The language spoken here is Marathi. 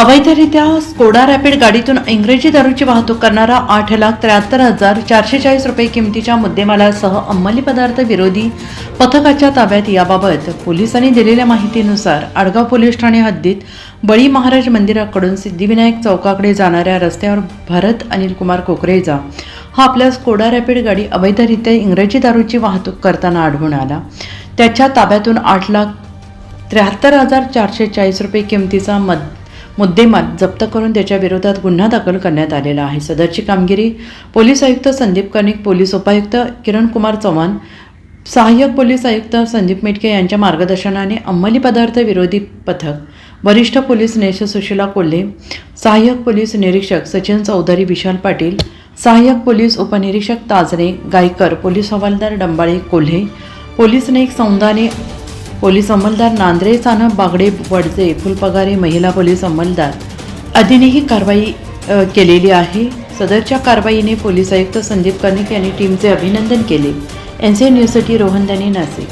अवैधरित्या स्कोडा रॅपिड गाडीतून इंग्रजी दारूची वाहतूक करणारा आठ लाख त्र्याहत्तर हजार चारशे चाळीस रुपये किमतीच्या मुद्देमालासह अंमली पदार्थ विरोधी पथकाच्या ताब्यात याबाबत पोलिसांनी दिलेल्या माहितीनुसार आडगाव पोलीस ठाणे हद्दीत बळी महाराज मंदिराकडून सिद्धिविनायक चौकाकडे जाणाऱ्या रस्त्यावर भरत अनिल कुमार कोकरेजा हा आपल्या स्कोडा रॅपिड गाडी अवैधरित्या इंग्रजी दारूची वाहतूक करताना आढळून आला. त्याच्या ताब्यातून आठ लाख त्र्याहत्तर हजार चारशे चाळीस रुपये किमतीचा मद मुद्देमाल जप्त करून त्याच्या विरोधात गुन्हा दाखल करण्यात आलेला आहे. सदरची कामगिरी पोलीस आयुक्त संदीप कर्णिक पोलीस उपायुक्त किरण कुमार चव्हाण सहाय्यक पोलीस आयुक्त संदीप मेटके यांच्या मार्गदर्शनाने अंमली पदार्थ विरोधी पथक वरिष्ठ पोलीस नेश सुशीला कोल्हे सहाय्यक पोलीस निरीक्षक सचिन चौधरी विशाल पाटील सहाय्यक पोलीस उपनिरीक्षक ताजरे गायकर पोलीस हवालदार डंबाळे कोल्हे पोलीस नाईक सौंदाने पोलीस अंमलदार नांद्रे सानप बागडे वडजे फुलपगारे महिला पोलीस अंमलदार. आदीनेही कारवाई केलेली आहे. सदरच्या कारवाईने पोलीस आयुक्त संदीप कर्णिक यांनी टीमचे अभिनंदन केले. एन सी न्यूजसाठी रोहन दानी नाशिक.